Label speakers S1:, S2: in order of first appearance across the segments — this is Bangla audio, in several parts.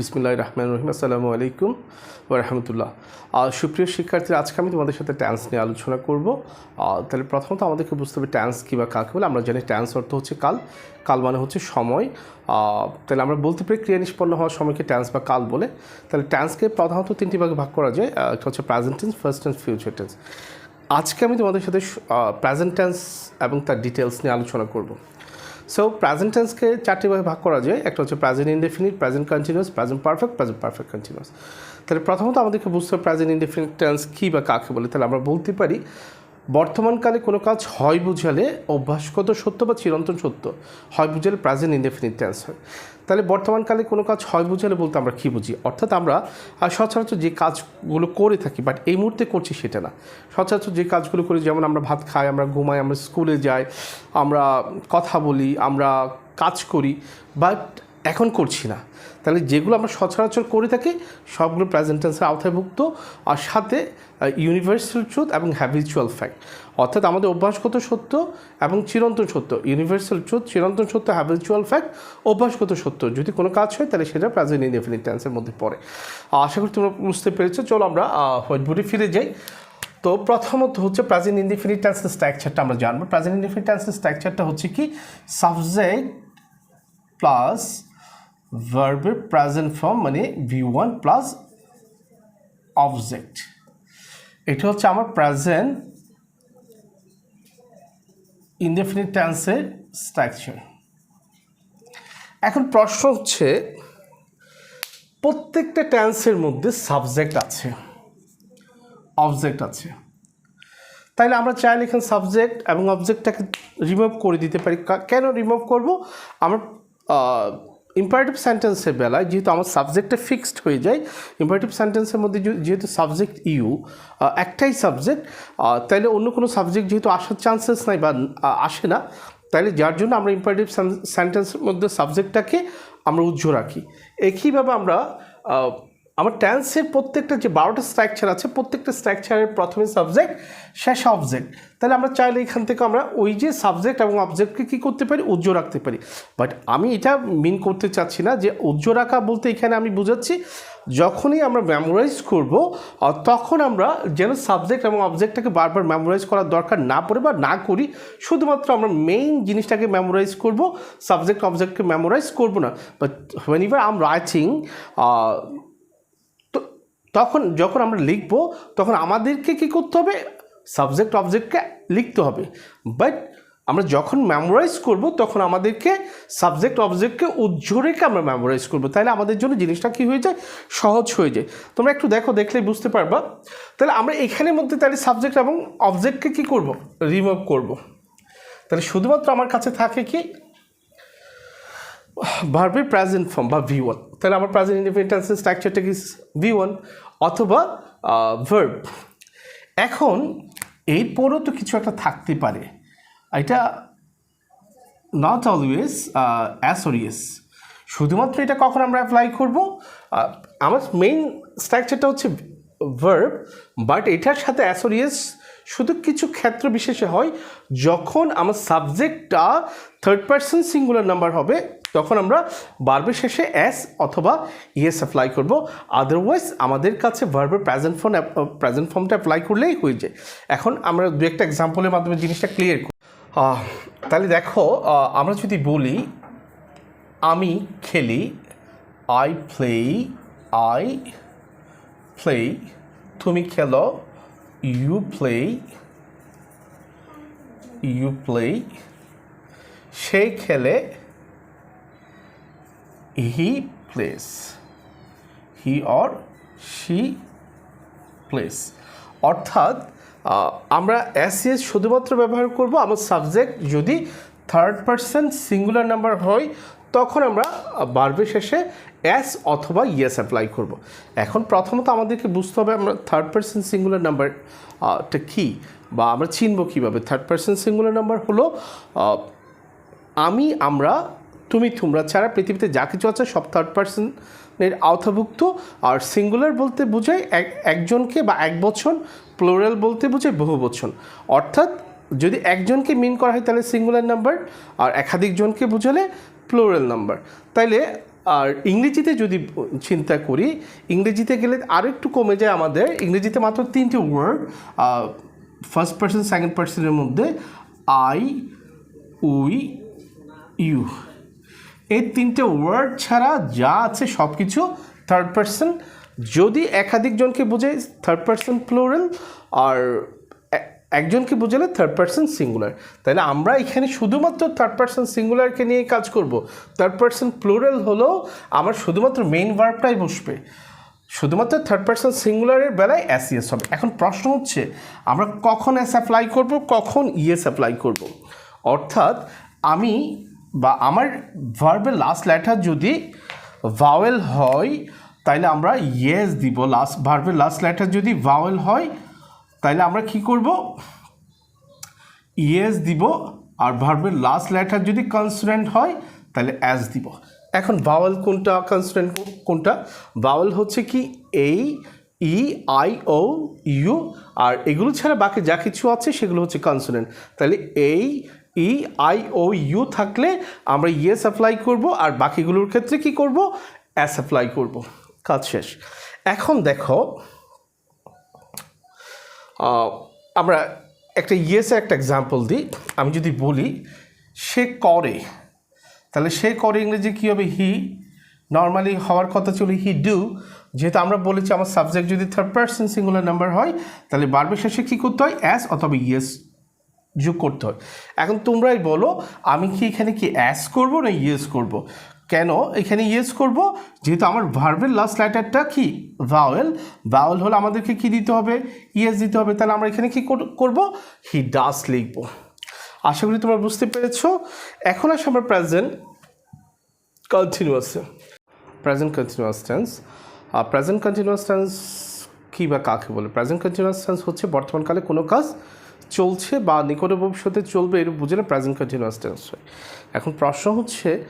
S1: বিসমিল্লাহ রহমান রহিম। আসসালামু আলাইকুম রহমতুল্লাহ। সুপ্রিয় শিক্ষার্থীরা, আজকে আমি তোমাদের সাথে ট্যান্স নিয়ে আলোচনা করব। তাহলে প্রথমত আমাদেরকে বুঝতে হবে ট্যান্স কী বা কাকে বলে। আমরা জানি ট্যান্স অর্থ হচ্ছে কাল। কাল মানে হচ্ছে সময়। তাহলে আমরা বলতে পারি ক্রিয়া নিষ্পন্ন হওয়ার সময়কে ট্যান্স বা কাল বলে। তাহলে ট্যান্সকে প্রধানত তিনটি ভাগে ভাগ করা যায়। একটা হচ্ছে present tense first tense future tense আজকে আমি তোমাদের সাথে প্রেজেন্ট টেন্স এবং তার ডিটেলস নিয়ে আলোচনা করব। সো প্রেজেন্ট টেন্সকে চারটি ভাবে ভাগ করা যায়। একটা হচ্ছে present indefinite present continuous present perfect present perfect continuous তাহলে প্রথমত আমাদেরকে বুঝতে হবে প্রেজেন্ট ইনডেফিনিট টেন্স কী বা কাকে বলে। তাহলে আমরা বলতে পারি বর্তমানকালে কোনো কাজ হয় বুঝালে অভ্যাসগত সত্য বা চিরন্তন সত্য? হয় বুঝালে প্রেজেন্ট ইনডেফিনিট টেন্স হয়। তাহলে বর্তমানকালে কোনো কাজ হয় বুঝালে বলতে আমরা কী বুঝি? অর্থাৎ আমরা সচরাচর যে কাজগুলো করে থাকি বাট এই মুহূর্তে করছি সেটা না। সচরাচর যে কাজগুলো করি, যেমন আমরা ভাত খাই, আমরা ঘুমাই, আমরা স্কুলে যাই, আমরা কথা বলি, আমরা কাজ করি বাট এখন করছি না। তাহলে যেগুলো আমরা সচরাচর করে থাকি, সবগুলো প্রেজেন্টেন্সের আওতায়ভুক্ত আর সাথে ইউনিভার্সাল ট্রুথ এবং হ্যাবিচুয়াল ফ্যাক্ট অর্থাৎ আমাদের অভ্যাসগত সত্য এবং চিরন্তন সত্য? ইউনিভার্সাল ট্রুথ চিরন্তন সত্য হ্যাবিচুয়াল ফ্যাক্ট অভ্যাসগত সত্য? যদি কোনো কাজ হয়, তাহলে সেটা প্রেজেন্ট ইনডেফিনিট টেন্সের মধ্যে পড়ে। আশা করি তোমরা বুঝতে পেরেছ। চলো আমরা হোয়াইট ফিরে যাই। তো প্রথমত হচ্ছে প্রেজেন্ট ইনডিফিনিট টেন্সের স্ট্রাকচারটা আমরা জানব। প্রেজেন্ট ইনডিফিনিট টেন্সের স্ট্রাকচারটা হচ্ছে কি? সাবজেক্ট প্লাস ভার্বের প্রেজেন্ট ফর্ম মানে ভি ওয়ান প্লাস অবজেক্ট এটা হচ্ছে আমার প্রেজেন্ট ইনডেফিনিট টেন্সের স্ট্রাকচার এখন প্রশ্ন হচ্ছে, প্রত্যেকটা টেন্সের মধ্যে সাবজেক্ট আছে অবজেক্ট আছে। তাইলে আমরা চাইলে এখানে সাবজেক্ট এবং অবজেক্টটাকে রিমুভ করে দিতে পারি। কেন রিমুভ করব? আমার ইম্পারেটিভ সেন্টেন্সের বেলায় যেহেতু আমার সাবজেক্টটা ফিক্সড হয়ে যায় ইম্পারেটিভ সেন্টেন্সের মধ্যে যেহেতু সাবজেক্ট ইউ একটাই সাবজেক্ট তাহলে অন্য কোনো সাবজেক্ট যেহেতু আসার চান্সেস নাই বা আসে না তাহলে যার জন্য আমরা ইম্পারেটিভ সেন্টেন্সের মধ্যে সাবজেক্টটাকে আমরা উজ্জ্ব রাখি। একইভাবে আমরা আমার ট্যান্সের প্রত্যেকটা যে বারোটা স্ট্রাকচার আছে, প্রত্যেকটা স্ট্রাকচারের প্রথমে সাবজেক্ট শেষ অবজেক্ট তাহলে আমরা চাইলে এখান থেকে আমরা ওই যে সাবজেক্ট এবং অবজেক্টকে কী করতে পারি? উজ্জ্ব রাখতে পারি। বাট আমি এটা মিন করতে চাচ্ছি না যে উজ্জ্ব রাখা বলতে এখানে আমি বুঝাচ্ছি, যখনই আমরা মেমোরাইজ করব তখন আমরা যেন সাবজেক্ট এবং অবজেক্টটাকে বারবার মেমোরাইজ করার দরকার না পড়ে বা না করি, শুধুমাত্র আমরা মেইন জিনিসটাকে মেমোরাইজ করব সাবজেক্ট অবজেক্টকে মেমোরাইজ করব না। But whenever I'm writing তখন যখন আমরা লিখব, তখন আমাদেরকে কী করতে হবে? সাবজেক্ট অবজেক্টকে লিখতে হবে। বাট আমরা যখন মেমোরাইজ করব, তখন আমাদেরকে সাবজেক্ট অবজেক্টকে উজ্জ্ব রেখে আমরা মেমোরাইজ করব। তাহলে আমাদের জন্য জিনিসটা কী হয়ে যায়? সহজ হয়ে যায়। তোমরা একটু দেখো দেখলে বুঝতে পারবা। তাহলে আমরা এখানের মধ্যে তাহলে সাবজেক্ট এবং অবজেক্টকে কী করব? রিমুভ করব। তাহলে শুধুমাত্র আমার কাছে থাকে কি? ভার্বের প্রেজেন্ট ফর্ম বা ভি ওয়ান। তাহলে আমার প্রেজেন্ট ইন্ডিপেন্ডেন্সের স্ট্রাকচারটা কি? ভি ওয়ান অথবা ভার্ব এখন এরপরও তো কিছু একটা থাকতে পারে। এটা নট অলওয়েজ অ্যাসোরিয়াস শুধুমাত্র এটা কখন আমরা অ্যাপ্লাই করব? আমার মেইন স্ট্রাকচারটা হচ্ছে ভার্ব বাট এটার সাথে অ্যাসোরিয়াস শুধু কিছু ক্ষেত্র বিশেষে হয়। যখন আমার সাবজেক্টটা থার্ড পার্সন সিঙ্গুলার নাম্বার হবে তখন আমরা বারবের শেষে অ্যাস অথবা ইএস অ্যাপ্লাই করব। আদারওয়াইজ আমাদের কাছে ভার্বের প্রেজেন্ট ফর্ম প্রেজেন্ট ফর্মটা অ্যাপ্লাই করলেই হয়ে যায়। এখন আমরা দু একটা এক্সাম্পলের মাধ্যমে জিনিসটা ক্লিয়ার করি। তাহলে দেখো আমরা যদি বলি, আমি খেলি আই প্লে আই প্লে তুমি খেলো ইউ প্লে ইউ প্লে সে খেলে he plays he or she plays অর্থাৎ আমরা এস এস শুধুমাত্র ব্যবহার করব আমার সাবজেক্ট যদি থার্ড পার্সন সিঙ্গুলার নাম্বার হয়, তখন আমরা বারবের শেষে এস অথবা ইয়েস অ্যাপ্লাই করব। এখন প্রথমত আমাদেরকে বুঝতে হবে আমরা থার্ড পার্সন সিঙ্গুলার নাম্বারটা কী? বা আমরা চিনব কীভাবে? থার্ড পার্সন সিঙ্গুলার নাম্বার হলো আমি, আমরা তুমি, তোমরা ছাড়া পৃথিবীতে যা কিছু আছে সব থার্ড পার্সনের আওতাভুক্ত। আর সিঙ্গুলার বলতে বোঝায় এক, একজনকে বা এক বছর প্লোরাল বলতে বোঝায় বহু বছর। অর্থাৎ যদি একজনকে মিন করা হয় তাহলে সিঙ্গুলার নাম্বার আর একাধিক জনকে বোঝালে প্লোরাল নাম্বার তাইলে, আর ইংরেজিতে যদি চিন্তা করি, ইংরেজিতে গেলে আরও একটু কমে যায় আমাদের। ইংরেজিতে মাত্র তিনটে ওয়ার্ড ফার্স্ট পার্সন সেকেন্ড পার্সনের মধ্যে আই উই ইউ এই তিনটে ওয়ার্ড ছাড়া যা আছে সব কিছু থার্ড পার্সন যদি একাধিক জনকে বোঝায় থার্ড পার্সন প্লোরাল আর একজনকে বোঝালে থার্ড পার্সন সিঙ্গুলার তাহলে আমরা এখানে শুধুমাত্র থার্ড পার্সন সিঙ্গুলারকে নিয়ে কাজ করব। থার্ড পার্সন প্লোরাল হলেও আমার শুধুমাত্র মেইন ভার্বটাই বসবে। শুধুমাত্র থার্ড পার্সন সিঙ্গুলারের বেলায় এস ইএস হবে। এখন প্রশ্ন হচ্ছে, আমরা কখন এস অ্যাপ্লাই করব, কখন ইএস অ্যাপ্লাই করব? অর্থাৎ আমি বা আমার ভার্বের লাস্ট লেটার যদি ভাওয়েল হয়, তাইলে আমরা ইয়েস দিব। লাস্ট ভার্বের লাস্ট লেটার যদি ভাওয়েল হয়, তাইলে আমরা কি করব? ইয়েস দিব। আর ভার্বের লাস্ট লেটার যদি কনসোনেন্ট হয় তাহলে অ্যাস দিব। এখন ভাওয়েল কোনটা কনসোনেন্ট কোনটা? ভাওয়েল হচ্ছে কি এই ই আই ও ইউ আর এগুলো ছাড়া বাকি যা কিছু আছে, সেগুলো হচ্ছে কনসোনেন্ট তাহলে এই ই, আই, ও, ইউ থাকলে আমরা ইয়েস অ্যাপ্লাই করব আর বাকিগুলোর ক্ষেত্রে কি করব? অ্যাস অ্যাপ্লাই করব। কাজ শেষ। এখন দেখো আমরা একটা ইয়েসের একটা এক্সাম্পল দিই। আমি যদি বলি, সে করে। তাহলে সে করে ইংরেজি কী হবে? হি। নর্মালি হওয়ার কথা ছিল হি ডু। যেহেতু আমরা বলেছি আমার সাবজেক্ট যদি থার্ড পার্সন সিঙ্গুলার নাম্বার হয়, তাহলে বারবার শেষে কী করতে হয়? অ্যাস অথবা ইয়েস যোগ করতে হয়। এখন তোমরাই বলো, আমি কি এখানে কি অ্যাস করব না ইয়েস করব? কেন এখানে ইয়েস করব? যেহেতু আমার ভার্বের লাস্ট লেটারটা কি? ভাওয়েল ভাওয়েল হলে আমাদেরকে কি দিতে হবে? ইয়েস দিতে হবে। তাহলে আমরা এখানে কি করব? হি ডাস লিখব। আশা করি তোমরা বুঝতে পেরেছ। এখন আসে আমরা present continuous present continuous tense আর প্রেজেন্ট কন্টিনিউয়াস টেন্স কী বা কাকে বলে? প্রেজেন্ট কন্টিনিউয়াস টেন্স হচ্ছে বর্তমানকালে কোনো কাজ চলছে বা নিকট ভবিষ্যতে চলবে এর বুঝলে প্রেজেন্ট কন্টিনিউয়াস টেন্স হয় এখন প্রশ্ন হচ্ছে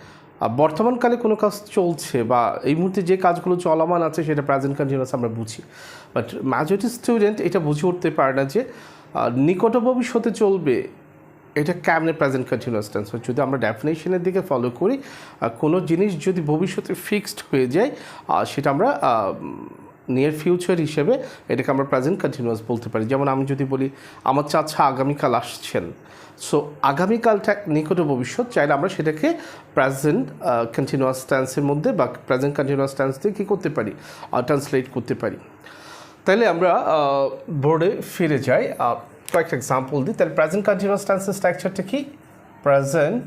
S1: বর্তমানকালে কোনো কাজ চলছে বা এই মুহূর্তে যে কাজগুলো চলমান আছে সেটা প্রেজেন্ট কন্টিনিউয়াস আমরা বুঝি। বাট মেজরিটি স্টুডেন্ট এটা বুঝে উঠতে পারে না যে নিকট ভবিষ্যতে চলবে এটা কেমনে প্রেজেন্ট কন্টিনিউয়াস টেন্স হয় যদি আমরা ডেফিনেশনের দিকে ফলো করি কোনো জিনিস যদি ভবিষ্যতে ফিক্সড হয়ে যায় সেটা আমরা নিয়ার ফিউচার হিসেবে এটাকে আমরা প্রেজেন্ট কন্টিনিউয়াস বলতে পারি। যেমন আমি যদি বলি, আমার চাচা আগামীকাল আসছেন। সো আগামীকালটা নিকট ভবিষ্যৎ, চাইলে আমরা সেটাকে প্রেজেন্ট কন্টিনিউয়াস টেন্সের মধ্যে বা প্রেজেন্ট কন্টিনিউয়াস টেন্স দিয়ে কী করতে পারি? ট্রান্সলেট করতে পারি। তাহলে আমরা বোর্ডে ফিরে যাই। কয়েকটা এক্সাম্পল দিই। তাহলে প্রেজেন্ট কন্টিনিউয়াস টেন্সের স্ট্রাকচারটা কি? প্রেজেন্ট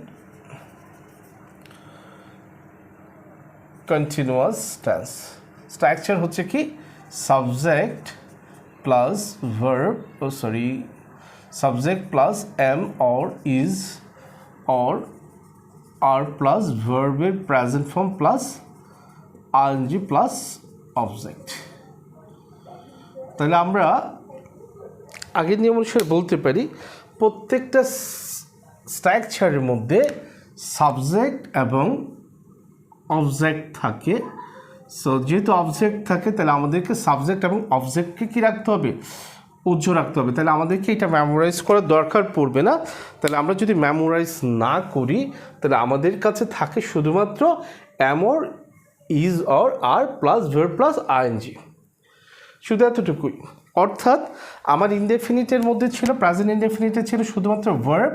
S1: কন্টিনিউয়াস টেন্স স্ট্রাকচার হচ্ছে কি? Subject plus verb O sorry subject plus am or is or are plus ভার্বের present form plus ING plus object তাহলে আমরা আগের নিয়ম অনুসারে বলতে পারি, প্রত্যেকটা স্ট্রাকচারের মধ্যে সাবজেক্ট এবং অবজেক্ট থাকে সো যেহেতু অবজেক্ট থাকে, তাহলে আমাদেরকে সাবজেক্ট এবং অবজেক্টকে কী রাখতে হবে? উজ্জ্ব রাখতে হবে। তাহলে আমাদেরকে এটা মেমোরাইজ করার দরকার পড়বে না। তাহলে আমরা যদি মেমোরাইজ না করি, তাহলে আমাদের কাছে থাকে শুধুমাত্র am or is or are plus verb plus ING শুধু এতটুকুই। অর্থাৎ আমার ইনডেফিনিটের মধ্যে ছিল প্রেজেন্ট ইনডেফিনিটে ছিল শুধুমাত্র ভার্ব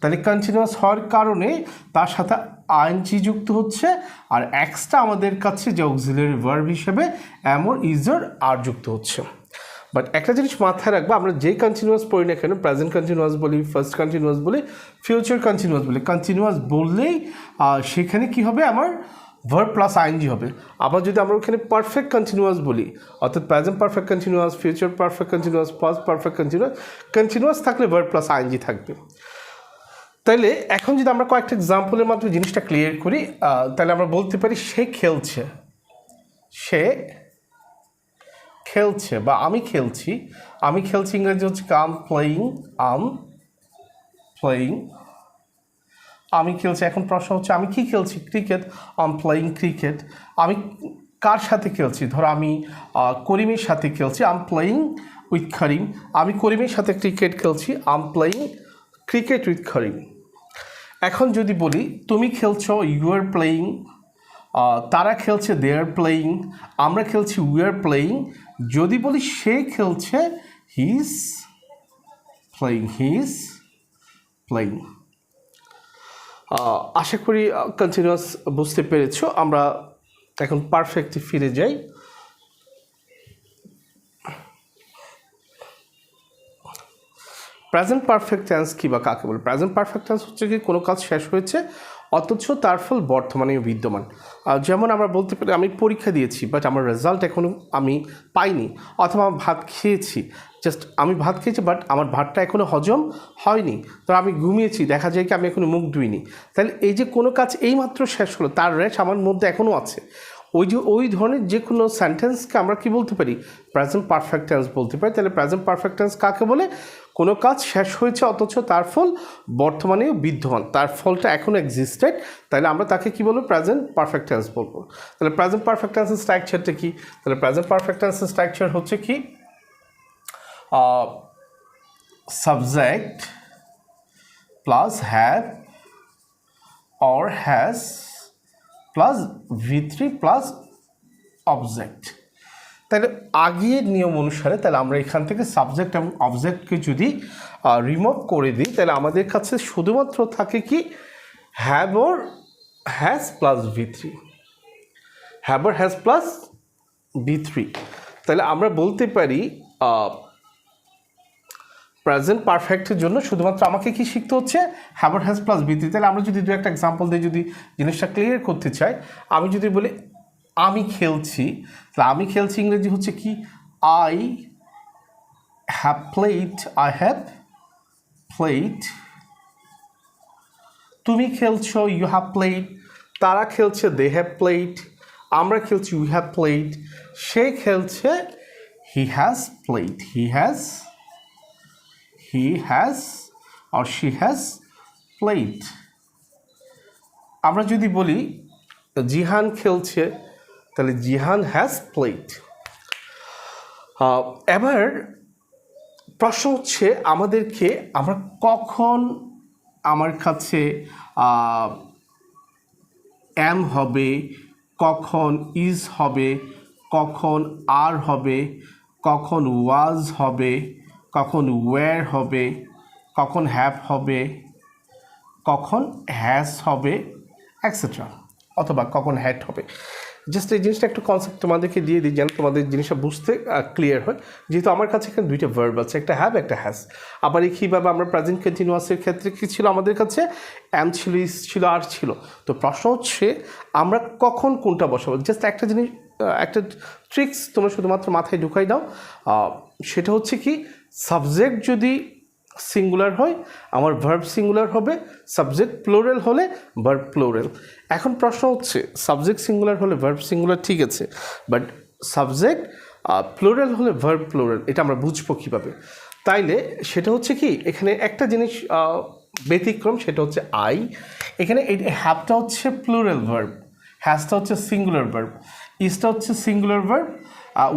S1: তাহলে কন্টিনিউয়াস হওয়ার কারণে তার সাথে আইনজি যুক্ত হচ্ছে আর এক্সট্রা আমাদের কাছে যে অক্সিলারি ভার্ব হিসেবে এমন ইজার আর যুক্ত হচ্ছে। বাট একটা জিনিস মাথায় রাখব, আমরা যে কন্টিনিউয়াস পড়ি না কেন প্রেজেন্ট কন্টিনিউয়াস বলি ফার্স্ট কন্টিনিউয়াস বলি ফিউচার কন্টিনিউয়াস বলি। কন্টিনিউয়াস বললেই সেখানে কি হবে? আমার ভার্ব প্লাস আইনজি হবে। আবার যদি আমরা ওখানে পারফেক্ট কন্টিনিউয়াস বলি, অর্থাৎ present perfect continuous future perfect continuous past perfect continuous continuous থাকলে ভার্ব প্লাস আইনজি থাকবে। তাইলে এখন যদি আমরা কয়েকটা এক্সাম্পলের মাধ্যমে জিনিসটা ক্লিয়ার করি তাহলে আমরা বলতে পারি সে খেলছে। সে খেলছে বা আমি খেলছি। আমি খেলছি ইংরেজি হচ্ছে কাম প্লেয়িং আম প্লেয়িং আমি খেলছি, এখন প্রশ্ন হচ্ছে আমি কি খেলছি? ক্রিকেট আম প্লেয়িং ক্রিকেট আমি কার সাথে খেলছি? ধরো আমি করিমের সাথে খেলছি আম প্লেয়িং উইথ করিম আমি করিমের সাথে ক্রিকেট খেলছি am playing cricket with Karim এখন যদি বলি, তুমি খেলছো ইউ আর প্লেয়িং তারা খেলছে দে আর প্লেয়িং আমরা খেলছি উই আর প্লেয়িং যদি বলি সে খেলছে হিজ প্লেয়িং হিজ প্লেয়িং আশা করি কন্টিনিউয়াস বুঝতে পেরেছ, আমরা এখন পারফেক্টে ফিরে যাই। প্রেজেন্ট পারফেক্ট টেন্স কী বা কাকে বলে? প্রেজেন্ট পারফেক্ট টেন্স হচ্ছে কি, কোনো কাজ শেষ হয়েছে, অথচ তার ফল বর্তমানেও বিদ্যমান। যেমন আমরা বলতে পারি, আমি পরীক্ষা দিয়েছি বাট আমার রেজাল্ট এখনও আমি পাইনি, অথবা ভাত খেয়েছি জাস্ট আমি ভাত খেয়েছি বাট আমার ভাতটা এখনও হজম হয়নি, তো আমি ঘুমিয়েছি, দেখা যায় কি আমি এখনও মুখ ধুইনি। তাহলে এই যে কোনো কাজ এইমাত্র শেষ হলো, তার রেশ আমার মধ্যে এখনও আছে। ওই যে, ওই ধরনের যে কোনো সেন্টেন্সকে আমরা কি বলতে পারি? প্রেজেন্ট পারফেক্ট টেন্স বলতে পারি। তাহলে প্রেজেন্ট পারফেক্ট টেন্স কাকে বলে? কোনো কাজ শেষ হয়েছে, অথচ তার ফল বর্তমানেও বিদ্যমান। তার ফলটা এখনও এক্সিস্টেড তাহলে আমরা তাকে কি বলব? প্রেজেন্ট পারফেক্ট টেন্স বলব। তাহলে প্রেজেন্ট পারফেক্ট টেন্সের স্ট্রাকচারটা কি? তাহলে প্রেজেন্ট পারফেক্ট টেন্সের স্ট্রাকচার হচ্ছে কি? Subject plus have or plus V three plus object তাহলে আগের নিয়ম অনুসারে তাহলে আমরা এখান থেকে সাবজেক্ট এবং অবজেক্টকে যদি রিমুভ করে দিই, তাহলে আমাদের কাছে শুধুমাত্র থাকে কি have or has plus V three have or has plus V three তাহলে আমরা বলতে পারি প্রেজেন্ট পারফেক্টের জন্য শুধুমাত্র আমাকে কি শিখতে হচ্ছে? হ্যাভার হ্যাজ প্লাস বিতি তাহলে আমরা যদি দু একটা এক্সাম্পল দিয়ে যদি জিনিসটা ক্লিয়ার করতে চাই, আমি যদি বলি আমি খেলছি তাহলে আমি খেলছি ইংরেজি হচ্ছে কি? I have played I have played তুমি খেলছো ইউ হ্যাভ প্লেট তারা খেলছে দে হ্যাভ প্লেট আমরা খেলছি উই হ্যাভ প্লেট সে খেলছে he has played he has he has or she has played. আমরা যদি বলি, জিহান খেলছে তাহলে জিহান হ্যাজ প্লেড এবার প্রশ্ন হচ্ছে আমাদেরকে আমরা কখন আমার কাছে অ্যাম হবে, কখন ইজ হবে, কখন আর হবে, কখন ওয়াজ হবে, কখন ওয়্যার হবে, কখন হ্যাভ হবে, কখন হ্যাজ হবে অ্যাটসেট্রা অথবা কখন হ্যাট হবে। জাস্ট এই জিনিসটা একটু কনসেপ্ট তোমাদেরকে দিয়ে দিই, যেন তোমাদের জিনিসটা বুঝতে ক্লিয়ার হয়। যেহেতু আমার কাছে এখানে দুইটা ভার্ব আছে, একটা হ্যাভ একটা হ্যাজ আবার এই কীভাবে আমরা প্রেজেন্ট কন্টিনিউয়াসের ক্ষেত্রে কী ছিল আমাদের কাছে? অ্যাম ছিল ইস ছিল আর ছিল। তো প্রশ্ন হচ্ছে, আমরা কখন কোনটা বসাবো? জাস্ট একটা জিনিস একটা ট্রিক্স তোমরা শুধুমাত্র মাথায় ঢুকাই দাও। সেটা হচ্ছে কি সাবজেক্ট যদি সিঙ্গুলার হয়, আমার ভার্ব সিঙ্গুলার হবে সাবজেক্ট প্লোরাল হলে ভার্ব প্লোরাল এখন প্রশ্ন হচ্ছে সাবজেক্ট সিঙ্গুলার হলে ভার্ব সিঙ্গুলার ঠিক আছে বাট সাবজেক্ট প্লোরাল হলে ভার্ব প্লোরাল এটা আমরা বুঝব কীভাবে? তাইলে সেটা হচ্ছে কি, এখানে একটা জিনিস ব্যতিক্রম, সেটা হচ্ছে আই এখানে হ্যাপটা হচ্ছে প্লুরাল ভার্ব হ্যাজটা হচ্ছে সিঙ্গুলার ভার্ব ইসটা হচ্ছে সিঙ্গুলার ভার্ব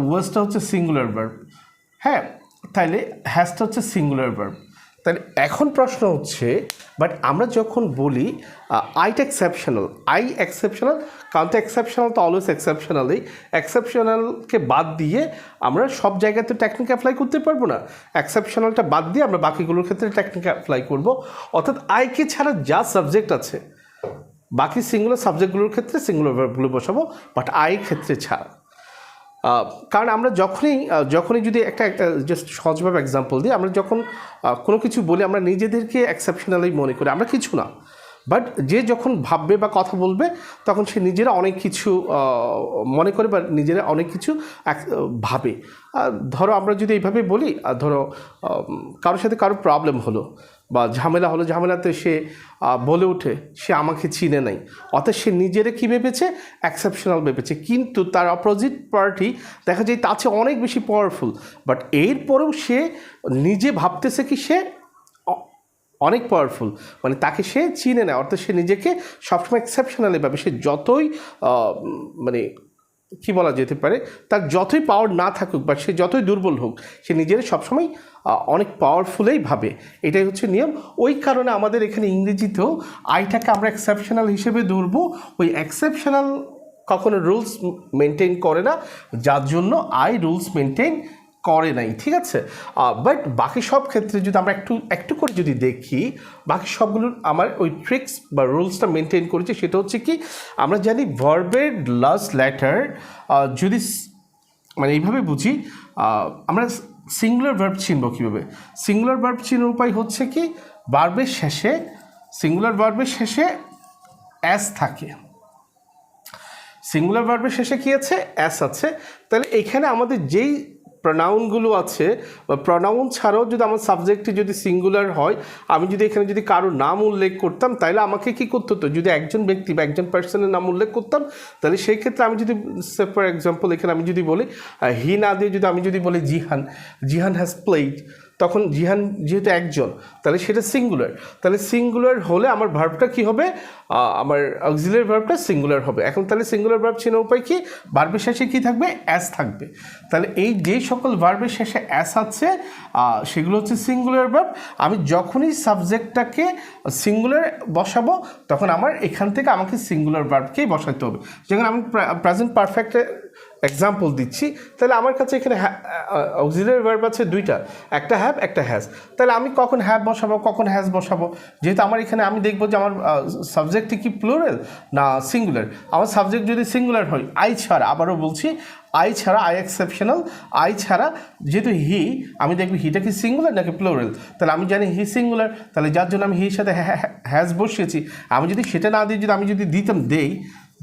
S1: ওয়াজটা হচ্ছে সিঙ্গুলার ভার্ব হ্যাঁ তাইলে হ্যাজটা হচ্ছে সিঙ্গুলার ভার্ব তাহলে এখন প্রশ্ন হচ্ছে বাট আমরা যখন বলি আইটা এক্সেপশনাল আই এক্সেপশনাল কারণ তো এক্সেপশনাল তো অলওয়েজ এক্সেপশনালই এক্সেপশনালকে বাদ দিয়ে আমরা সব জায়গাতে টেকনিক অ্যাপ্লাই করতে পারব না। এক্সেপশনালটা বাদ দিয়ে আমরা বাকিগুলোর ক্ষেত্রে টেকনিক অ্যাপ্লাই করব। অর্থাৎ আইকে ছাড়া যা সাবজেক্ট আছে, বাকি সিঙ্গুলার সাবজেক্টগুলোর ক্ষেত্রে সিঙ্গুলার বসাবো বাট আই ক্ষেত্রে ছাড়া। কারণ আমরা যখনই যখনই যদি একটা জাস্ট সহজভাবে এক্সাম্পল দিই, আমরা যখন কোনো কিছু বলি, আমরা নিজেদেরকে এক্সেপশনালি মনে করি। আমরা কিছু না। বাট যে যখন ভাববে বা কথা বলবে, তখন সে নিজেরা অনেক কিছু মনে করে বা নিজেরা অনেক কিছু ভাবে। ধরো আমরা যদি এইভাবে বলি ধরো কারোর সাথে কারোর প্রবলেম হলো বা ঝামেলা হলো, ঝামেলাতে সে বলে ওঠে, সে আমাকে চিনে নাই। অর্থাৎ সে নিজেরে কী ভেবেছে? অ্যাকসেপশনাল ভেবেছে। কিন্তু তার অপোজিট পার্টি দেখা যায় তার চেয়ে অনেক বেশি পাওয়ারফুল বাট এরপরেও সে নিজে ভাবতেছে কি সে অনেক পাওয়ারফুল মানে তাকে সে চিনে নেয় অর্থাৎ সে নিজেকে সবসময় এক্সেপশনালি ভাবে। সে যতই মানে কি বলা যেতে পারে, তার যতই পাওয়ার না থাকুক বা সে যতই দুর্বল হোক, সে নিজের সবসময় অনেক পাওয়ারফুলেই ভাবে। এটাই হচ্ছে নিয়ম। ওই কারণে আমাদের এখানে ইংরেজিতেও আইটাকে আমরা এক্সেপশনাল হিসেবে ধরবো। ওই এক্সেপশনাল কখনো রুলস মেনটেন করে না। যার জন্য আই রুলস মেনটেন করে নাই, ঠিক আছে? বাট বাকি সব ক্ষেত্রে যদি আমরা একটু একটু করে যদি দেখি, বাকি সবগুলোর আমার ওই ট্রিক্স বা রুলসটা মেনটেন করেছি, সেটা হচ্ছে কি, আমরা জানি ভার্বের লাস্ট লেটার যদি মানে এইভাবে বুঝি আমরা সিঙ্গুলার ভার্ব চিনব কীভাবে? সিঙ্গুলার ভার্ব চিনার উপায় হচ্ছে কি ভার্বের শেষে সিঙ্গুলার ভার্বের শেষে অ্যাস থাকে। সিঙ্গুলার ভার্বের শেষে কি আছে? অ্যাস আছে। তাহলে এখানে আমাদের যেই প্রনাউনগুলো আছে প্রনাউন ছাড়াও যদি আমার সাবজেক্টটি যদি সিঙ্গুলার হয়, আমি যদি এখানে যদি কারও নাম উল্লেখ করতাম তাহলে আমাকে কি করতে হতো? যদি একজন ব্যক্তি বা একজন পার্সনের নাম উল্লেখ করতাম তাহলে সেই ক্ষেত্রে আমি যদি ফর এক্সাম্পল এখানে আমি যদি বলি হি না দিয়ে যদি আমি যদি বলি জিহান জিহান হ্যাজ প্লেড তখন জিহান যেহেতু একজন, তাহলে সেটা সিঙ্গুলার তাহলে সিঙ্গুলার হলে আমার ভার্বটা কি হবে? আমার অক্সিলারি ভার্বটা সিঙ্গুলার হবে। এখন তাহলে সিঙ্গুলার ভার্ব চেনার উপায় কি? ভার্বের শেষে কী থাকবে? অ্যাস থাকবে। তাহলে এই যে সকল ভার্বের শেষে অ্যাস আছে সেগুলো হচ্ছে সিঙ্গুলার ভার্ব আমি যখনই সাবজেক্টটাকে সিঙ্গুলার বসাবো, তখন আমার এখান থেকে আমাকে সিঙ্গুলার ভার্বকেই বসাতে হবে। যেখানে আমি প্রেজেন্ট পারফেক্টে এক্সাম্পল দিচ্ছি, তাহলে আমার কাছে এখানে অক্সিলারি ভার্ব আছে দুইটা, একটা হ্যাভ একটা হ্যাজ তাহলে আমি কখন হ্যাভ বসাবো, কখন হ্যাজ বসাবো? যেহেতু আমার এখানে আমি দেখব যে আমার সাবজেক্টটি কি প্লুরাল না সিঙ্গুলার আমার সাবজেক্ট যদি সিঙ্গুলার হয় আই ছাড়া, আবারও বলছি আই ছাড়া আই এক্সেপশনাল আই ছাড়া যেহেতু হি আমি দেখবি হিটা কি সিঙ্গুলার নাকি প্লোরাল তাহলে আমি জানি হি সিঙ্গুলার তাহলে যার জন্য আমি হির সাথে হ্যাজ বসিয়েছি। আমি যদি সেটা না দিই, যদি আমি যদি দিতাম, দেই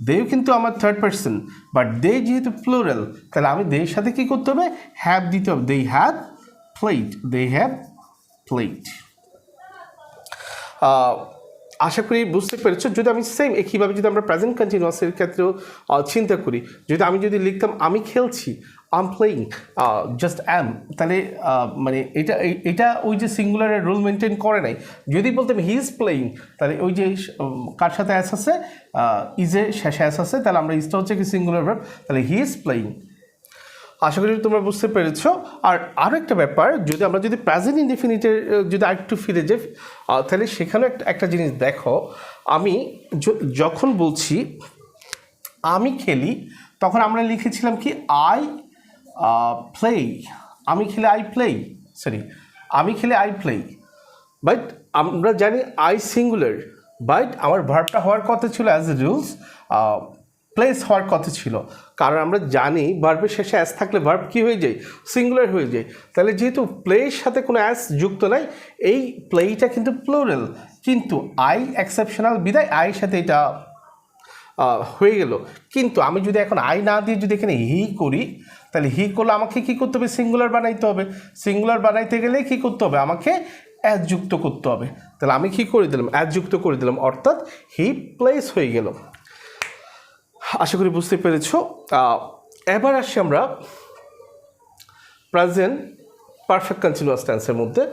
S1: দেও কিন্তু আমার থার্ড পার্সন বাট দে যেহেতু প্লোরাল তাহলে আমি দেয়ের সাথে কী করতে হবে? হ্যাভ দিতে হবে। They have played they have played আশা করি বুঝতে পেরেছ। যদি আমি সেম একইভাবে যদি আমরা প্রেজেন্ট কন্টিনিউয়াসের ক্ষেত্রেও চিন্তা করি, যদি আমি যদি লিখতাম, আমি খেলছি আম প্লেয়িং জাস্ট অ্যাম তাহলে মানে এটা এটা ওই যে সিঙ্গুলারের রুল মেনটেন করে নাই। যদি বলতাম হি ইজ প্লেয়িং তাহলে ওই যে কার সাথে অ্যাস আছে? ইজে শেষে অ্যাস আছে, তাহলে আমরা ইজটা হচ্ছে কি সিঙ্গুলার ভার্ব তাহলে হি ইজ প্লেয়িং আশা করি তোমরা বুঝতে পেরেছ। আর আরও একটা ব্যাপার, যদি আমরা যদি প্রেজেন্ট ইনডিফিনিটের যদি আরেকটু ফিরে যাই তাহলে সেখানে একটা একটা জিনিস দেখো। আমি যখন বলছি, আমি খেলি, তখন আমরা লিখেছিলাম কি আই প্লে আমি খেলে আই প্লে সরি আমি খেলে আই প্লে বাট আমরা জানি আই সিঙ্গুলার বাট আমার ভার্বটা হওয়ার কথা ছিল অ্যাজ এ রুলস প্লেস হওয়ার কথা ছিল। কারণ আমরা জানি ভার্বের শেষে অ্যাস থাকলে ভার্ব কী হয়ে যায়? সিঙ্গুলার হয়ে যায়। তাহলে যেহেতু প্লের সাথে কোনো অ্যাস যুক্ত নাই, এই প্লেটা কিন্তু প্লোরাল কিন্তু আই এক্সেপশনাল বিদায় আইয়ের সাথে এটা হয়ে গেল। কিন্তু আমি যদি এখন আই না দিয়ে যদি এখানে হি করি, তাহলে হি করলে আমাকে কি করতে হবে? সিঙ্গুলার বানাইতে হবে। সিঙ্গুলার বানাইতে গেলে কি করতে হবে? আমাকে অ্যাজ যুক্ত করতে হবে। তাহলে আমি কি করে দিলাম? অ্যাজ যুক্ত করে দিলাম। অর্থাৎ হি প্লেস হয়ে গেল। আশা করি বুঝতে পেরেছ। এবার আসি আমরা প্রেজেন্ট পারফেক্ট কন্টিনিউয়াস টেন্সের মধ্যে।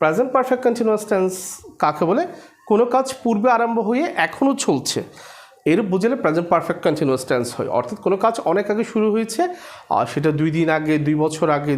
S1: প্রেজেন্ট পারফেক্ট কন্টিনিউয়াস টেন্স কাকে বলে? কোনো কাজ পূর্বে আরম্ভ হয়ে এখনও চলছে। এর বুঝলে প্রেজেন্ট পারফেক্ট কন্টিনিউয়াস টেন্স হয়। অর্থাৎ কোনো কাজ অনেক আগে শুরু হয়েছে আর সেটা দুই দিন আগে, দুই বছর আগে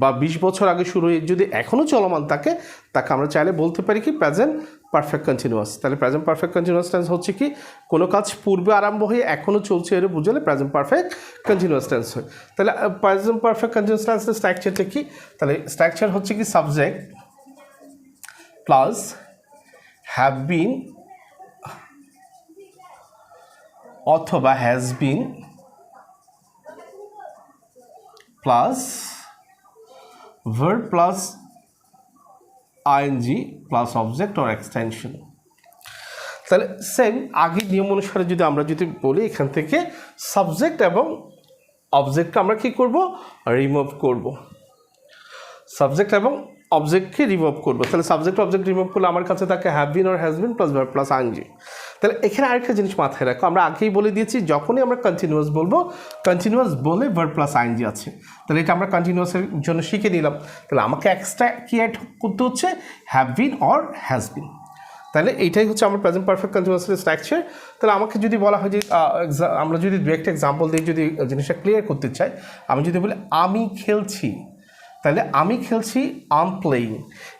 S1: বা বিশ বছর আগে শুরু হয়ে যদি এখনও চলমান থাকে, তাকে আমরা চাইলে বলতে পারি কি প্রেজেন্ট পারফেক্ট কন্টিনিউয়াস তাহলে প্রেজেন্ট পারফেক্ট কন্টিনিউয়াস টেন্স হচ্ছে কি? কোনো কাজ পূর্বে আরম্ভ হয়ে এখনও চলছে এর বুঝলে প্রেজেন্ট পারফেক্ট কন্টিনিউয়াস টেন্স হয়। তাহলে প্রেজেন্ট পারফেক্ট কন্টিনিউয়াস টেন্সের স্ট্রাকচারটা কি? তাহলে স্ট্রাকচার হচ্ছে কি সাবজেক্ট প্লাস হ্যাভ বিন অথবা has been plus verb plus ing plus object or extension তাহলে সেম আগে নিয়ম অনুসারে যদি আমরা যদি বলি এখান থেকে সাবজেক্ট এবং অবজেক্টটা আমরা কি করব? রিমুভ করব। সাবজেক্ট এবং অবজেক্টকে রিমুভ করব। তাহলে সাবজেক্ট অবজেক্ট রিমুভ করলে আমার কাছে থাকে have been or has been plus plus ING তাহলে এখানে আরেকটা জিনিস মাথায় রাখো, আমরা আগেই বলে দিয়েছি, যখনই আমরা কন্টিনিউয়াস বলব কন্টিনিউয়াস বলে ভার্ব প্লাস আইনজি আছে। তাহলে এটা আমরা কন্টিনিউয়াসের জন্য শিখে নিলাম। তাহলে আমাকে এক্সট্রা কি অ্যাড করতে হচ্ছে? Have been or has been তাহলে এইটাই হচ্ছে আমার প্রেজেন্ট পারফেক্ট কন্টিনিউয়াসের স্ট্রাকচার তাহলে আমাকে যদি বলা হয় যে আমরা যদি দু একটা এক্সাম্পল দিয়ে যদি জিনিসটা ক্লিয়ার করতে চাই, আমি যদি বলি, আমি খেলছি। তাহলে আমি খেলছি আম প্লেয়িং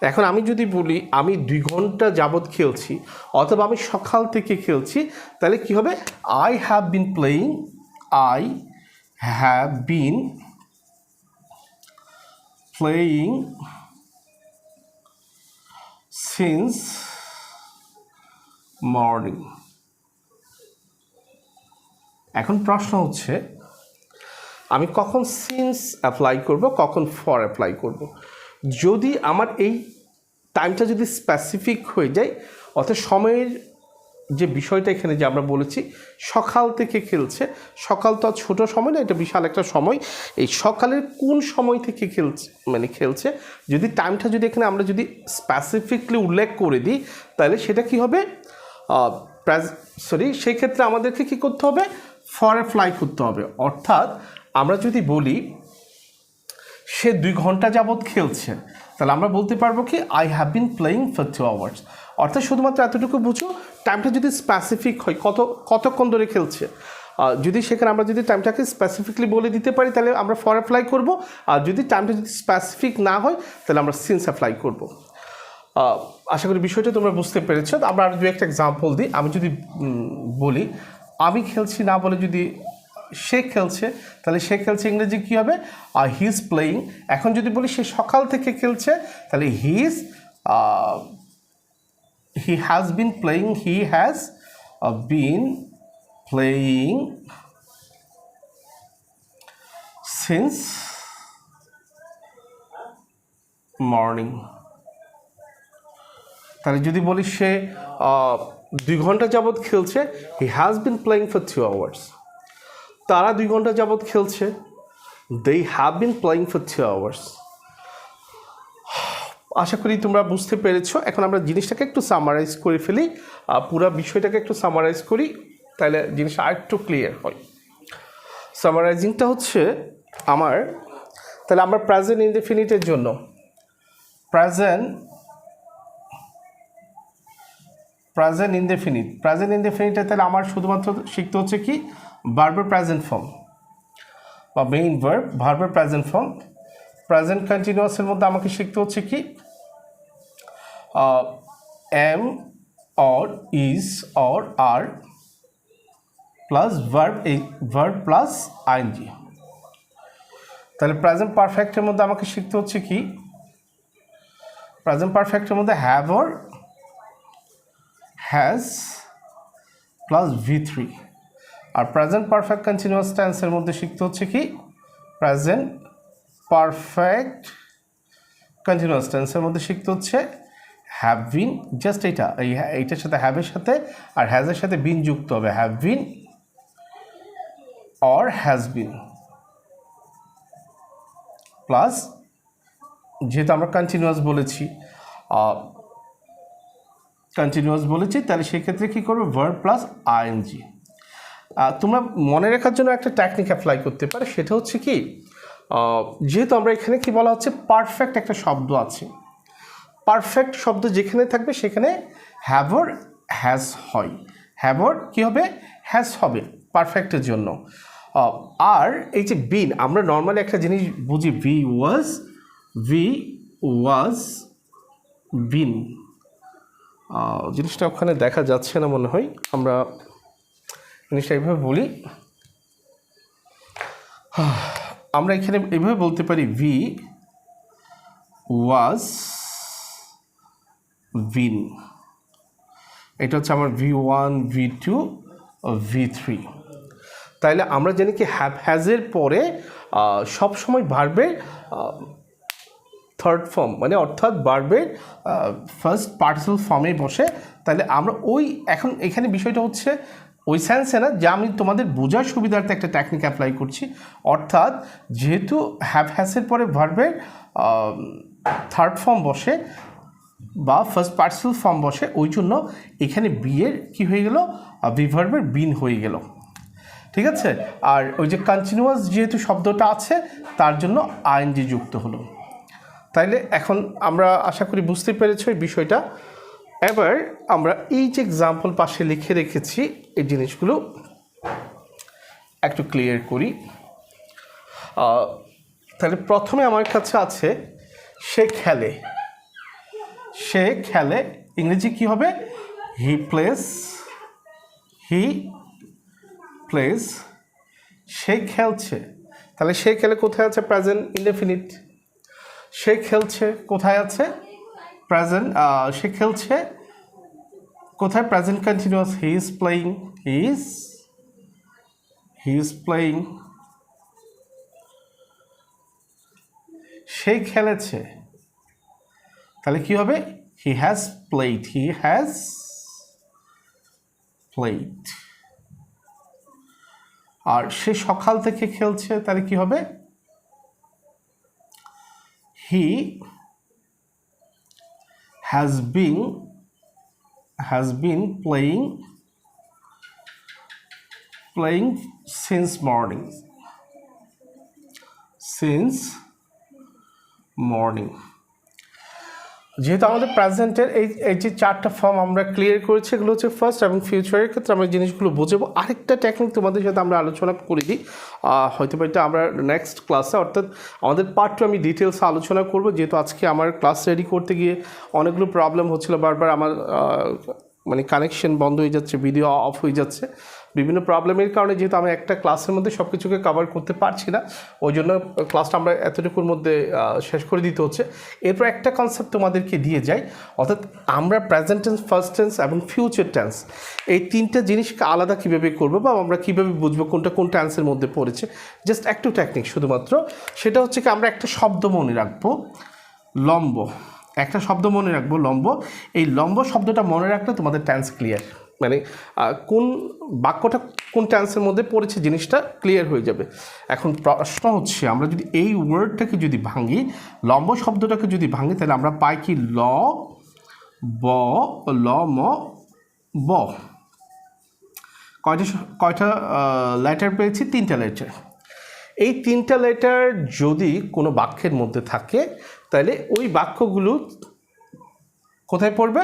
S1: এখন আমি যদি বলি, আমি দুই ঘণ্টা যাবৎ খেলছি, অথবা আমি সকাল থেকে খেলছি, তাহলে কি হবে? I have been playing I have been playing since morning এখন প্রশ্ন হচ্ছে আমি কখন সিন্স অ্যাপ্লাই করব, কখন ফর অ্যাপ্লাই করব। যদি আমার এই টাইমটা যদি স্পেসিফিক হয়ে যায়, অর্থাৎ সময়ের যে বিষয়টা এখানে যে আমরা বলেছি, সকাল থেকে খেলছে, সকাল তো ছোটো সময় না, এটা বিশাল একটা সময়। এই সকালের কোন সময় থেকে খেলছে মানে খেলছে, যদি টাইমটা যদি এখানে আমরা যদি স্পেসিফিকলি উল্লেখ করে দিই, তাহলে সেটা কি হবে? সরি সেই ক্ষেত্রে আমাদেরকে কী করতে হবে? ফর অ্যাপ্লাই করতে হবে। অর্থাৎ আমরা যদি বলি, সে দুই ঘণ্টা যাবৎ খেলছে, তাহলে আমরা বলতে পারব কি I have been playing for two hours অর্থাৎ শুধুমাত্র এতটুকু বুঝো টাইমটা যদি স্পেসিফিক হয়, কত, কতক্ষণ ধরে খেলছে। যদি সেখানে আমরা যদি টাইমটাকে স্পেসিফিকলি বলে দিতে পারি, তাহলে আমরা ফর অ্যাপ্লাই করব। আর যদি টাইমটা যদি স্পেসিফিক না হয়, তাহলে আমরা সিন্স অ্যাপ্লাই করব। আশা করি বিষয়টা তোমরা বুঝতে পেরেছ। আমরা আর দু একটা এক্সাম্পল দিই। আমি যদি বলি, আমি খেলছি না বলে যদি সে খেলছে, তাহলে সে খেলছে ইংরেজি কী হবে? হি ইজ প্লেয়িং এখন যদি বলি সে সকাল থেকে খেলছে, তাহলে he is he has been playing he has been playing since morning তাহলে যদি বলি সে দুই ঘণ্টা যাবৎ খেলছে he has been playing for two hours তারা দুই ঘণ্টা যাবৎ খেলছে। They have been playing for three hours আশা করি তোমরা বুঝতে পেরেছ। এখন আমরা জিনিসটাকে একটু সামারাইজ করে ফেলি। আহ, পুরো বিষয়টাকে একটু সামারাইজ করি। তাহলে জিনিসটা আরেকটু ক্লিয়ার হয়। সামারাইজিংটা হচ্ছে আমার। তাহলে আমরা প্রেজেন্ট ইনডেফিনিটের জন্য। প্রেজেন্ট প্রেজেন্ট ইনডেফিনিট প্রেজেন্ট ইনডেফিনিটে তাহলে আমার শুধুমাত্র শিখতে হচ্ছে কি? ভার্বের প্রেজেন্ট ফর্ম বা মেইন ভার্ব ভার্বের প্রেজেন্ট ফর্ম প্রেজেন্ট কন্টিনিউয়াসের মধ্যে আমাকে শিখতে হচ্ছে কি? Am or is or are plus verb এই ভার্ব প্লাস আইনজি তাহলে প্রেজেন্ট পারফেক্টের মধ্যে আমাকে শিখতে হচ্ছে কি? প্রেজেন্ট পারফেক্টের মধ্যে have or has plus V three R present perfect continuous টেন্সের মধ্যে শিখতে হচ্ছে কি? প্রেজেন্ট পারফেক্ট কন্টিনিউয়াস টেন্সের মধ্যে শিখতে হচ্ছে হ্যাভ বিন জাস্ট এইটা এই এইটার সাথে হ্যাভের সাথে আর হ্যাজের সাথে বিন যুক্ত হবে have been or has been plus যেহেতু আমরা কন্টিনিউয়াস বলেছি কন্টিনিউয়াস বলেছি, তাহলে সেক্ষেত্রে কী করবে? ভার্ব প্লাস আইএনজি তোমরা মনে রাখার জন্য একটা টেকনিক অ্যাপ্লাই করতে পারে, সেটা হচ্ছে কি যেহেতু আমরা এখানে কি বলা হচ্ছে পারফেক্ট একটা শব্দ আছে। পারফেক্ট শব্দ যেখানে থাকবে, সেখানে হ্যাভর হ্যাজ হয়। হ্যাভর কী হবে? হ্যাজ হবে পারফেক্টের জন্য। আর এই যে বিন আমরা নর্মালি একটা জিনিস বুঝি ভি ওয়াজ ভি ওয়াজ বিন জিনিসটা ওখানে দেখা যাচ্ছে না মনে হয়, আমরা জিনিসটা এইভাবে বলি। আমরা এখানে এইভাবে বলতে পারি ভি ওয়াজ ভিন এটা হচ্ছে আমার V one V two V three তাইলে আমরা জানি কি হ্যাভ হ্যাজের পরে সবসময় ভার্বের থার্ড ফর্ম মানে অর্থাৎ বার্বের ফার্স্ট পার্টিসিপাল ফর্মে বসে। তাহলে আমরা ওই, এখন এখানে বিষয়টা হচ্ছে ওই সেন্সে না যে আমি তোমাদের বোঝার সুবিধার্থে একটা টেকনিক অ্যাপ্লাই করছি। অর্থাৎ যেহেতু হ্যাভ হ্যাসের পরে ভার্বের থার্ড ফর্ম বসে বা ফার্স্ট পার্সেল ফর্ম বসে, ওই জন্য এখানে বিয়ের কি হয়ে গেল? বিভার্বের বিন হয়ে গেল। ঠিক আছে? আর ওই যে কন্টিনিউয়াস যেহেতু শব্দটা আছে, তার জন্য আইএনজি যুক্ত হলো। তাইলে এখন আমরা আশা করি বুঝতে পেরেছ এই বিষয়টা। এবার আমরা এই যে এক্সাম্পল পাশে লিখে রেখেছি, এই জিনিসগুলো একটু ক্লিয়ার করি। তাহলে প্রথমে আমার কাছে আছে, সে খেলে। সে খেলে, ইংরেজি কি হবে? হি প্লেস হি প্লেস সে খেলছে। তাহলে সে খেলে কোথায় আছে? প্রেজেন্ট ইনডেফিনিট সে খেলছে, কোথায় আছে? প্রেজেন্ট সে খেলছে। কোথায়? Present continuous, he is playing, he is he is playing. সে খেলেছে। তাহলে কি হবে? He has played he has played আর সে সকাল থেকে খেলছে, তাহলে কি হবে? হি has been has been playing playing since morning. Since morning. যেহেতু আমাদের প্রেজেন্টের এই এই যে চারটা ফর্ম আমরা ক্লিয়ার করেছি, এগুলো হচ্ছে ফার্স্ট এবং ফিউচারের ক্ষেত্রে আমরা জিনিসগুলো বুঝব। আরেকটা টেকনিক তোমাদের সাথে আমরা আলোচনা করে দিই। হয়তো এটা আমরা নেক্সট ক্লাসে অর্থাৎ আমাদের পার্ট টু আমি ডিটেলসে আলোচনা করব। যেহেতু আজকে আমার ক্লাস রেডি করতে গিয়ে অনেকগুলো প্রবলেম হচ্ছিল, বারবার আমার মানে কানেকশন বন্ধ হয়ে যাচ্ছে ভিডিও অফ হয়ে যাচ্ছে। বিভিন্ন প্রবলেমের কারণে যেহেতু আমি একটা ক্লাসের মধ্যে সব কিছুকে কভার করতে পারছি না, ওই জন্য ক্লাসটা আমরা এতটুকুর মধ্যে শেষ করে দিতে হচ্ছে। এরপর একটা কনসেপ্ট তোমাদেরকে দিয়ে যাই, অর্থাৎ আমরা প্রেজেন্ট টেন্স ফার্স্ট টেন্স এবং ফিউচার টেন্স এই তিনটা জিনিসকে আলাদা কীভাবে করব বা আমরা কীভাবে বুঝব কোনটা কোন টেন্সের মধ্যে পড়েছে? জাস্ট একটু টেকনিক শুধুমাত্র। সেটা হচ্ছে কি, আমরা একটা শব্দ মনে রাখব, লম্ব। একটা শব্দ মনে রাখব, লম্ব। এই লম্ব শব্দটা মনে রাখলে তোমাদের টেন্স ক্লিয়ার মানে কোন বাক্যটা কোন টেন্সের মধ্যে পড়েছে জিনিসটা ক্লিয়ার হয়ে যাবে। এখন প্রশ্ন হচ্ছে, আমরা যদি এই ওয়ার্ডটাকে যদি ভাঙি, লম্ব শব্দটাকে যদি ভাঙি, তাহলে আমরা পাই কি ল, ব, ল, ম, ব। কয়টা কয়টা লেটার পেয়েছি? তিনটা লেটার এই তিনটা লেটার যদি কোনো বাক্যের মধ্যে থাকে, তাহলে ওই বাক্যগুলো কোথায় পড়বে?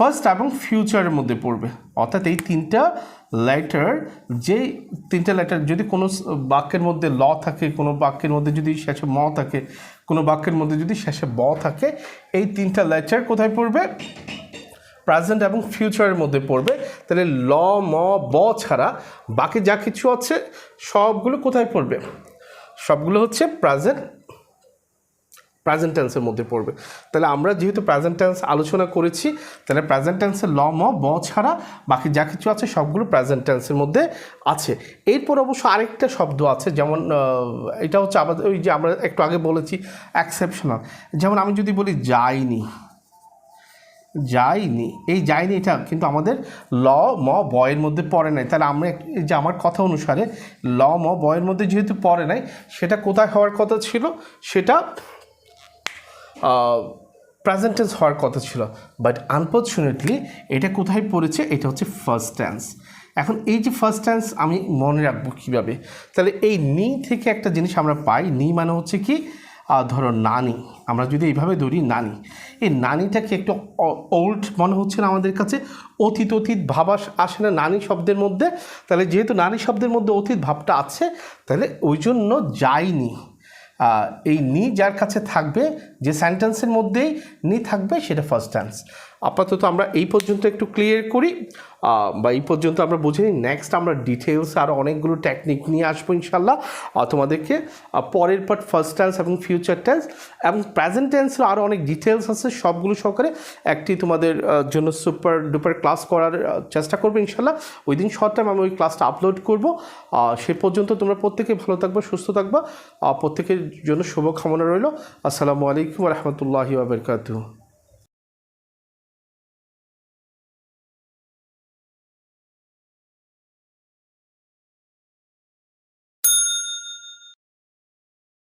S1: ফার্স্ট এবং ফিউচারের মধ্যে পড়বে। অর্থাৎ এই তিনটা লেটার যে তিনটা লেটার যদি কোনো বাক্যের মধ্যে ল থাকে, কোনো বাক্যের মধ্যে যদি শেষে ম থাকে, কোনো বাক্যের মধ্যে যদি শেষে ব থাকে, এই তিনটা লেটার কোথায় পড়বে? প্রেজেন্ট এবং ফিউচারের মধ্যে পড়বে। তাহলে ল, ম, ব ছাড়া বাকি যা কিছু আছে, সবগুলো কোথায় পড়বে? সবগুলো হচ্ছে প্রেজেন্ট প্রেজেন্ট মধ্যে পড়বে। তাহলে আমরা যেহেতু প্রেজেন্ট টেন্স আলোচনা করেছি, তাহলে প্রেজেন্ট টেন্সের ল, ম, ব ছাড়া বাকি যা কিছু আছে সবগুলো প্রেজেন্ট টেন্সের মধ্যে আছে। এরপর অবশ্য আরেকটা শব্দ আছে, যেমন এটা হচ্ছে আমাদের, ওই যে আমরা একটু আগে বলেছি অ্যাকসেপশনাল যেমন আমি যদি বলি যাইনি যাইনি, এই যাইনি এটা কিন্তু আমাদের ল, ম বয়ের মধ্যে পড়ে নাই। তাহলে আমরা যে আমার কথা অনুসারে ল, ম বয়ের মধ্যে যেহেতু পড়ে নাই, সেটা কোথায় হওয়ার কথা ছিল? সেটা প্রেজেন্টেন্স হওয়ার কথা ছিল বাট আনফর্চুনেটলি এটা কোথায় পড়েছে, এটা হচ্ছে ফার্স্ট টেন্স এখন এই যে ফার্স্ট টেন্স আমি মনে রাখব কীভাবে? তাহলে এই নি থেকে একটা জিনিস আমরা পাই, নি মানে হচ্ছে কি ধরো নানি। আমরা যদি এইভাবে ধরি নানি, এই নানিটাকে একটু ওল্ড মনে হচ্ছে না আমাদের কাছে? অতীত অতীত ভাব আসে না নানি শব্দের মধ্যে? তাহলে যেহেতু নানি শব্দের মধ্যে অতীত ভাবটা আছে, তাহলে ওই জন্য যায়নি। এই নি যার কাছে থাকবে যে সেন্টেন্সের মধ্যেই নি থাকবে সেটা ফার্স্ট টেন্স আপাতত আমরা এই পর্যন্ত একটু ক্লিয়ার করি। বা এই পর্যন্ত আমরা বুঝে নিই। নেক্সট আমরা ডিটেলস আরও অনেকগুলো টেকনিক নিয়ে আসব ইনশাল্লাহ তোমাদেরকে পরের পার্ট ফার্স্ট টেন্স এবং ফিউচার টেন্স এবং প্রেজেন্ট টেন্সের আরও অনেক ডিটেলস আছে। সবগুলো সহকারে একটি তোমাদের জন্য সুপার ডুপার ক্লাস করার চেষ্টা করব ইনশাল্লাহ ওই দিন শর্ট টাইম আমি ওই ক্লাসটা আপলোড করব। সে পর্যন্ত তোমরা প্রত্যেকে ভালো থাকবে, সুস্থ থাকবা। প্রত্যেকের জন্য শুভকামনা রইল। আসসালামু আলাইকুম। রহমতুল্লাহি আবরকাতু